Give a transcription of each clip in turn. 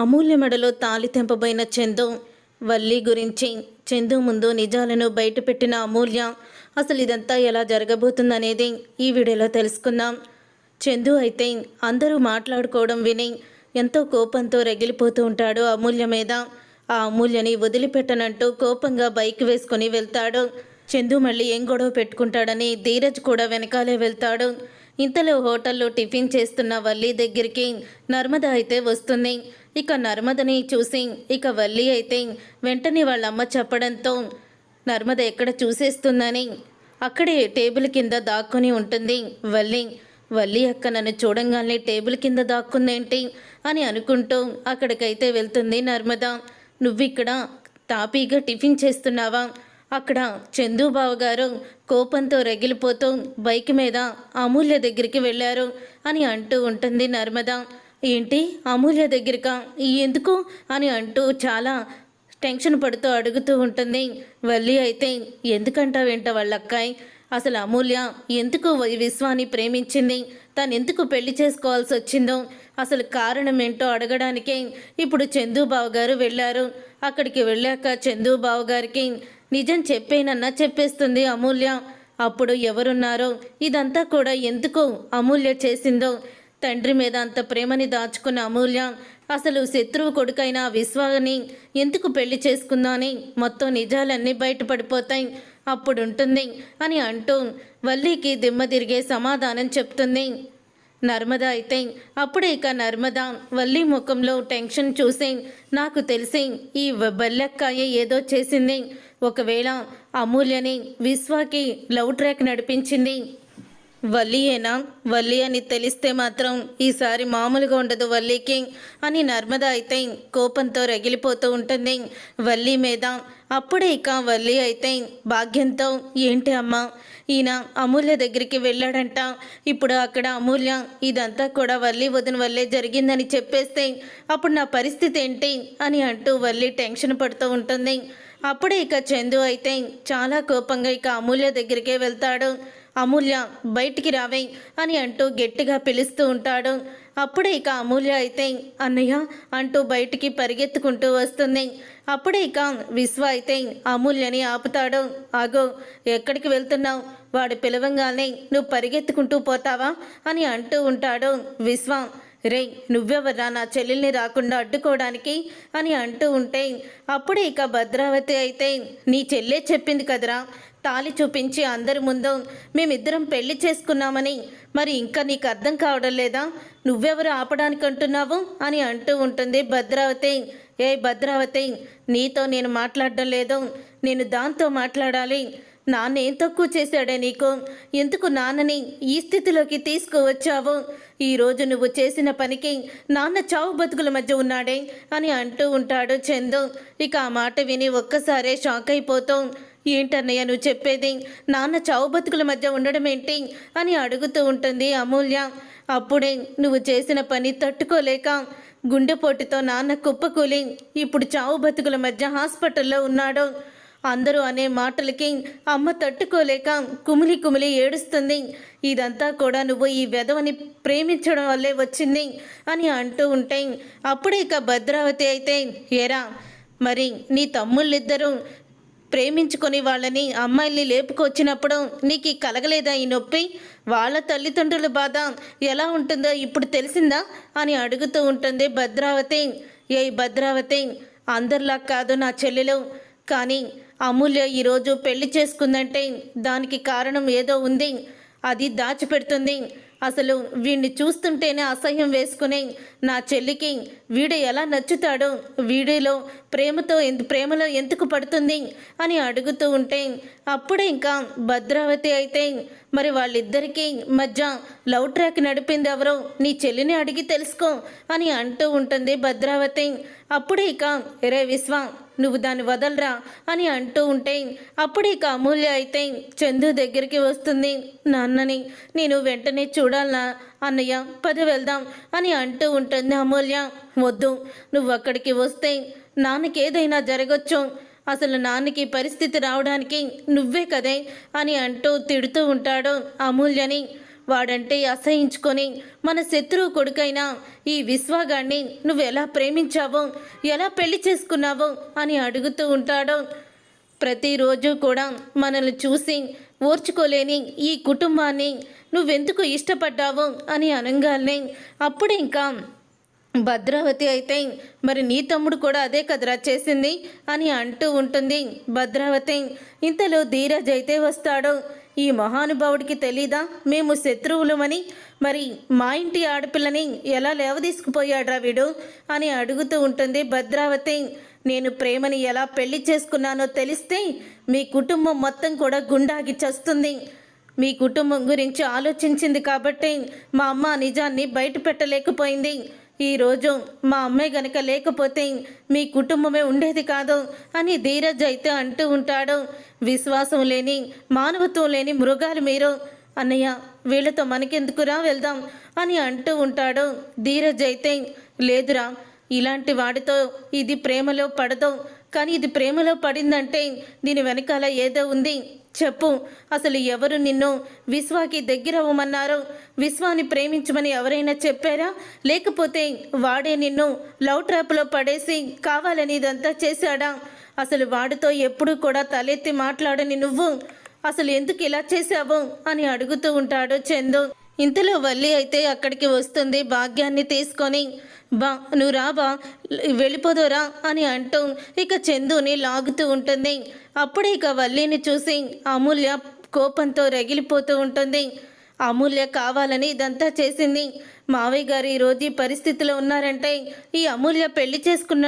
అమూల్య మెడలో తాలి తెంపబోయిన చందు వల్లి గురించి చందు ముందు నిజాలను బయటపెట్టిన అమూల్య అసలు ఇదంతా ఎలా జరగబోతుందనేది ఈ వీడియోలో తెలుసుకుందాం. చందు అయితే అందరూ మాట్లాడుకోవడం విని ఎంతో కోపంతో రగిలిపోతూ ఉంటాడు అమూల్య మీద. ఆ అమూల్యని వదిలిపెట్టనంటూ కోపంగా బైక్ వేసుకొని వెళ్తాడు. చందు మళ్ళీ ఏం గొడవ పెట్టుకుంటాడని ధీరజ్ కూడా వెనకాలే వెళ్తాడు. ఇంతలో హోటల్లో టిఫిన్ చేస్తున్న వల్లి దగ్గరికి నర్మద అయితే వస్తుంది. ఇక నర్మదని చూసి ఇక వల్లి అయితే వెంటనే వాళ్ళ అమ్మ చెప్పడంతో నర్మద ఎక్కడ చూసేస్తుందని అక్కడే టేబుల్ కింద దాక్కుని ఉంటుంది. వల్లి వల్లి అక్క నన్ను చూడంగానే టేబుల్ కింద దాక్కుందేంటి అని అనుకుంటూ అక్కడికైతే వెళ్తుంది నర్మద. నువ్విక్కడ తాపీగా టిఫిన్ చేస్తున్నావా? అక్కడ చందుబాబు గారు కోపంతో రగిలిపోతూ బైక్ మీద అమూల్య దగ్గరికి వెళ్ళారు అని అంటూ ఉంటుంది నర్మద. ఏంటి అమూల్య దగ్గరికా? ఎందుకు? అని అంటూ చాలా టెన్షన్ పడుతూ అడుగుతూ ఉంటుంది. వల్లి అయితే ఎందుకంటావేంట వాళ్ళ అక్కాయ్ అసలు అమూల్య ఎందుకు విశ్వాన్ని ప్రేమించింది? తను ఎందుకు పెళ్ళి చేసుకోవాల్సి వచ్చిందో అసలు కారణం ఏంటో అడగడానికే ఇప్పుడు చందుబాబు గారు వెళ్ళారు. అక్కడికి వెళ్ళాక చందు గారికి నిజం చెప్పేనన్నా చెప్పేస్తుంది అమూల్య. అప్పుడు ఎవరున్నారో? ఇదంతా కూడా ఎందుకు అమూల్య చేసిందో? తండ్రి మీద అంత ప్రేమని దాచుకున్న అమూల్య అసలు శత్రువు కొడుకైన విశ్వాని ఎందుకు పెళ్ళి చేసుకుందాని? మొత్తం నిజాలన్నీ బయటపడిపోతాయి. అప్పుడు ఉంటుంది అని అంటూ వల్లికి దిమ్మ తిరిగే సమాధానం చెప్తుంది. నర్మద అయితే అప్పుడే ఇక నర్మద వల్లి ముఖంలో టెన్షన్ చూసి నాకు తెలిసి ఈ బల్లెక్కాయ ఏదో చేసింది. ఒకవేళ అమూల్యని విశ్వాకి లవ్ ట్రాక్ నడిపించింది. వల్లియేనా వల్లి అని తెలిస్తే మాత్రం ఈసారి మామూలుగా ఉండదు వల్లికి అని నర్మద అయితే కోపంతో రగిలిపోతూ ఉంటుంది. వల్లి మీద అప్పుడే ఇక వల్లి అయితే భాగ్యంతో ఏంటి అమ్మా? ఈయన అమూల్య దగ్గరికి వెళ్ళాడంట. ఇప్పుడు అక్కడ అమూల్య ఇదంతా కూడా వల్లి వదిన వల్లే జరిగిందని చెప్పేస్తే అప్పుడు నా పరిస్థితి ఏంటి అని అంటూ వల్లి టెన్షన్ పడుతూ ఉంటుంది. అప్పుడే ఇక చందు అయితే చాలా కోపంగా ఇక అమూల్య దగ్గరికే వెళ్తాడు. అమూల్య బయటికి రావే అని అంటూ గట్టిగా పిలుస్తూ ఉంటాడు. అప్పుడే ఇక అమూల్య అయితే అన్నయ్య అంటూ బయటికి పరిగెత్తుకుంటూ వస్తుంది. అప్పుడే ఇక విశ్వ అయితే అమూల్యని ఆపుతాడు. ఆగో ఎక్కడికి వెళ్తున్నావు? వాడు పిలవంగానే నువ్వు పరిగెత్తుకుంటూ పోతావా? అని అంటూ ఉంటాడు విశ్వ. రే నువ్వెవర్రా? నా చెల్లెల్ని రాకుండా అడ్డుకోవడానికి? అని అంటూ ఉంటే అప్పుడే ఇక భద్రావతి అయితే నీ చెల్లె చెప్పింది కదరా? తాలి చూపించి అందరి ముందు మేమిద్దరం పెళ్ళి చేసుకున్నామని మరి ఇంకా నీకు అర్థం కావడం లేదా? నువ్వెవరు ఆపడానికి అంటున్నావు? అని అంటూ ఉంటుంది భద్రావతి. ఏ భద్రావతి నీతో నేను మాట్లాడడం లేదు. నేను దాంతో మాట్లాడాలి. నాన్న ఏం తక్కువ చేశాడే నీకు? ఎందుకు నాన్నని ఈ స్థితిలోకి తీసుకువచ్చావు? ఈరోజు నువ్వు చేసిన పనికి నాన్న చావు బతుకుల మధ్య ఉన్నాడే అని అంటూ ఉంటాడు చందు. ఇక ఆ మాట విని ఒక్కసారే షాక్ అయిపోతాం. ఏంటన్నయ్య నువ్వు చెప్పేది? నాన్న చావు బతుకుల మధ్య ఉండడం ఏంటి? అని అడుగుతూ ఉంటుంది అమూల్య. అప్పుడే నువ్వు చేసిన పని తట్టుకోలేక గుండెపోటుతో నాన్న కుప్పకూలి ఇప్పుడు చావు బతుకుల మధ్య హాస్పిటల్లో ఉన్నాడు. అందరూ అనే మాటలకి అమ్మ తట్టుకోలేక కుమిలి కుమిలి ఏడుస్తుంది. ఇదంతా కూడా నువ్వు ఈ వెధవని ప్రేమించడం వల్లే వచ్చింది అని అంటూ ఉంటే అప్పుడే ఇక భద్రావతి అయితే ఏరా మరి నీ తమ్ముళ్ళిద్దరూ ప్రేమించుకొని వాళ్ళని అమ్మాయిల్ని లేపుకొచ్చినప్పుడు నీకు కలగలేదా ఈ నొప్పి? వాళ్ళ తల్లిదండ్రుల బాధ ఎలా ఉంటుందో ఇప్పుడు తెలిసిందా? అని అడుగుతూ ఉంటుంది భద్రావతి. ఏ భద్రావతి అందరిలా కాదు నా చెల్లెలు. కానీ అమూల్య ఈరోజు పెళ్ళి చేసుకుందంటే దానికి కారణం ఏదో ఉంది. అది దాచిపెడుతుంది. అసలు వీడిని చూస్తుంటేనే అసహ్యం వేసుకుని నా చెల్లికి వీడు ఎలా నచ్చుతాడో? వీడిలో ప్రేమతో ఎందు ప్రేమలో ఎందుకు పడుతుంది? అని అడుగుతూ ఉంటే అప్పుడే ఇంకా భద్రావతి అయితే మరి వాళ్ళిద్దరికీ మధ్య లవ్ ట్రాక్ నడిపింది ఎవరో? నీ చెల్లిని అడిగి తెలుసుకో అని అంటూ ఉంటుంది భద్రావతి. అప్పుడే ఇక రే విశ్వ నువ్వు దాన్ని వదలరా అని అంటూ ఉంటే అప్పుడు ఇక అమూల్య అయితే చందు దగ్గరికి వస్తుంది. నాన్నని నేను వెంటనే చూడాలనా? అన్నయ్య పది వెళ్దాం అని అంటూ ఉంటుంది అమూల్య. వద్దు నువ్వు అక్కడికి వస్తే నాన్నకి ఏదైనా జరగచ్చు. అసలు నాన్నకి పరిస్థితి రావడానికి నువ్వే కదే అని అంటూ తిడుతూ ఉంటాడు అమూల్యని. వాడంటే అసహించుకొని మన శత్రువు కొడుకైన ఈ విశ్వాగాన్ని నువ్వు ఎలా ప్రేమించావో ఎలా పెళ్ళి చేసుకున్నావో అని అడుగుతూ ఉంటాడు. ప్రతిరోజు కూడా మనల్ని చూసి ఓర్చుకోలేని ఈ కుటుంబాన్ని నువ్వెందుకు ఇష్టపడ్డావు అని అనగానే అప్పుడు ఇంకా భద్రావతి అయితే మరి నీ తమ్ముడు కూడా అదే కదరా చేసింది? అని అంటూ ఉంటుంది భద్రావతి. ఇంతలో ధీరజ్ అయితే వస్తాడు. ఈ మహానుభావుడికి తెలీదా? మేము శత్రువులమని మరి మా ఇంటి ఆడపిల్లని ఎలా లేవదీసుకుపోయాడ్రా వీడు? అని అడుగుతూ ఉంటుంది భద్రావతి. నేను ప్రేమని ఎలా పెళ్ళి చేసుకున్నానో తెలిస్తే మీ కుటుంబం మొత్తం కూడా గుండాగి చస్తుంది. మీ కుటుంబం గురించి ఆలోచించింది కాబట్టి మా అమ్మ నిజాన్ని బయట పెట్టలేకపోయింది ఈరోజు మా అమ్మాయి గనక లేకపోతే మీ కుటుంబమే ఉండేది కాదు అని ధీరజ్ అయితే అంటూ ఉంటాడు. విశ్వాసం లేని మానవత్వం లేని మృగాలు మీరు. అన్నయ్య వీళ్ళతో మనకెందుకురా వెళ్దాం అని అంటూ ఉంటాడు. ధీరజ్ అయితే లేదురా ఇలాంటి వాడితో ఇది ప్రేమలో పడదు. కానీ ఇది ప్రేమలో పడిందంటే దీని వెనకాల ఏదో ఉంది. చెప్పు. అసలు ఎవరు నిన్ను విశ్వాకి దగ్గర అవ్వమన్నారు విశ్వాని ప్రేమించమని ఎవరైనా చెప్పారా? లేకపోతే వాడే నిన్ను లవ్ ట్రాప్లో పడేసి కావాలని ఇదంతా చేశాడా? అసలు వాడితో ఎప్పుడూ కూడా తలెత్తి మాట్లాడని నువ్వు? అసలు ఎందుకు ఇలా చేశావు? అని అడుగుతూ ఉంటాడు చందు. ఇంతలో వల్లి అయితే అక్కడికి వస్తుంది భాగ్యాన్ని తీసుకొని బా నువ్వు రాబా వెళ్ళిపోదురా అని అంటూ ఇక చందుని లాగుతూ ఉంటుంది. అప్పుడే ఇక వల్లిని చూసి అమూల్య కోపంతో రగిలిపోతూ ఉంటుంది. అమూల్య కావాలని ఇదంతా చేసింది. మావయ్య గారు ఈరోజు ఈ పరిస్థితిలో ఉన్నారంటే ఈ అమూల్య పెళ్ళి చేసుకున్న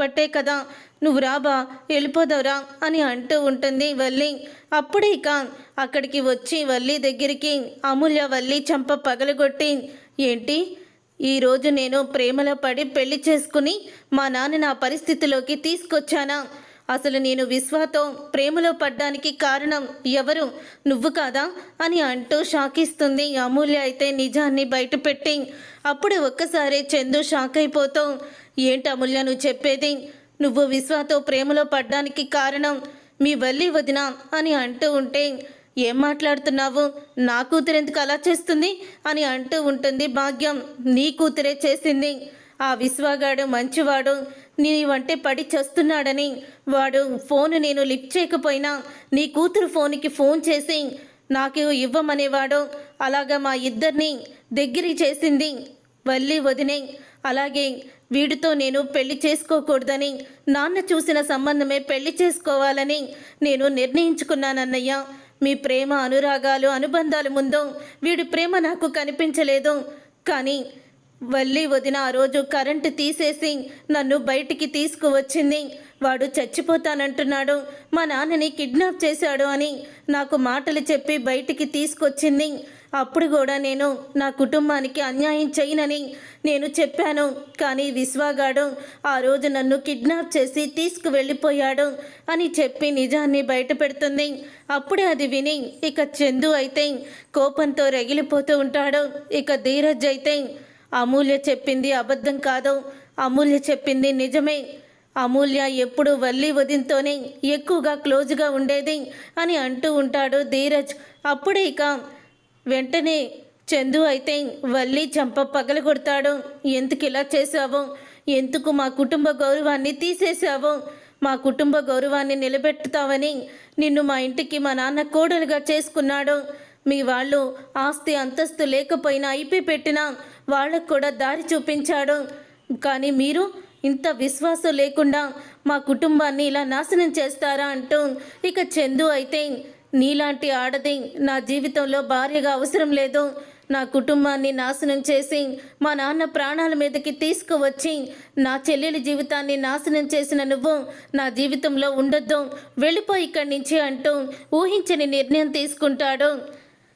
బట్టే కదా నువ్వు రాబా వెళ్ళిపోదావురా అని అంటూ ఉంటుంది వల్లి. అప్పుడే ఇక అక్కడికి వచ్చి వల్లి దగ్గరికి అమూల్య వల్లి చంప పగలగొట్టి ఏంటి? ఈరోజు నేను ప్రేమలో పడి పెళ్ళి చేసుకుని మా నాన్న నా పరిస్థితిలోకి తీసుకొచ్చానా? అసలు నేను విశ్వాతో ప్రేమలో పడ్డానికి కారణం ఎవరు? నువ్వు కాదా? అని అంటూ షాకిస్తుంది అమూల్య అయితే నిజాన్ని బయటపెట్టి. అప్పుడు ఒక్కసారి చందు షాక్ అయిపోతావు ఏంటి అమూల్య నువ్వు చెప్పేది? నువ్వు విశ్వాతో ప్రేమలో పడ్డానికి కారణం మీ వల్లి వదిన అని అంటూ ఉంటే ఏం మాట్లాడుతున్నావు? నా కూతురు ఎందుకు అలా చేస్తుంది? అని అంటూ ఉంటుంది భాగ్యం. నీ కూతురే చేసింది. ఆ విశ్వగాడు మంచివాడు. నీ వంటే పడి చేస్తున్నాడని. వాడు ఫోన్ నేను లిఫ్ట్ చేయకపోయినా నీ కూతురు ఫోన్కి ఫోన్ చేసి నాకు ఇవ్వమనేవాడు. అలాగా మా ఇద్దరిని దగ్గరికి చేసింది వల్లి వదినే. అలాగే వీడితో నేను పెళ్ళి చేసుకోకూడదని నాన్న చూసిన సంబంధమే పెళ్ళి చేసుకోవాలని నేను నిర్ణయించుకున్నానన్నయ్య. మీ ప్రేమ అనురాగాలు అనుబంధాలు ముందు వీడి ప్రేమ నాకు కనిపించలేదు. కానీ వల్లి వదిన ఆ రోజు కరెంటు తీసేసి నన్ను బయటికి తీసుకువచ్చింది. వాడు చచ్చిపోతానంటున్నాడు. మా నాన్నని కిడ్నాప్ చేశాడు అని నాకు మాటలు చెప్పి బయటికి తీసుకొచ్చింది. అప్పుడు కూడా నేను నా కుటుంబానికి అన్యాయం చేయనని నేను చెప్పాను. కానీ విశ్వాగాడు ఆ రోజు నన్ను కిడ్నాప్ చేసి తీసుకువెళ్ళిపోయాడు అని చెప్పి నిజాన్ని బయటపెడుతుంది. అప్పుడే అది విని ఇక చందు అయితే కోపంతో రగిలిపోతూ ఉంటాడు. ఇక ధీరజ్ అయితే అమూల్య చెప్పింది అబద్ధం కాదు. అమూల్య చెప్పింది నిజమే. అమూల్య ఎప్పుడు వల్లి వదింతోనే ఎక్కువగా క్లోజ్గా ఉండేది అని అంటూ ఉంటాడు ధీరజ్. అప్పుడే ఇక వెంటనే చందు అయితే వల్లి చంప పగలగొడతాడు ఎందుకు ఇలా చేసావు ఎందుకు మా కుటుంబ గౌరవాన్ని తీసేసావు మా కుటుంబ గౌరవాన్ని నిలబెట్టుతావని నిన్ను మా ఇంటికి మా నాన్న కోడలుగా చేసుకున్నాడు. మీ వాళ్ళు ఆస్తి అంతస్తు లేకపోయినా అయిపోయి పెట్టినా వాళ్ళకు కూడా దారి చూపించాడు. కానీ మీరు ఇంత విశ్వాసం లేకుండా మా కుటుంబాన్ని ఇలా నాశనం చేస్తారా అంటూ ఇక చందు అయితే నీలాంటి ఆడది నా జీవితంలో భార్యగా అవసరం లేదు. నా కుటుంబాన్ని నాశనం చేసి మా నాన్న ప్రాణాల మీదకి తీసుకువచ్చి నా చెల్లెలి జీవితాన్ని నాశనం చేసిన నువ్వు నా జీవితంలో ఉండొద్దు. వెళ్ళిపోయి ఇక్కడి నుంచి అంటూ ఊహించని నిర్ణయం తీసుకుంటాడు.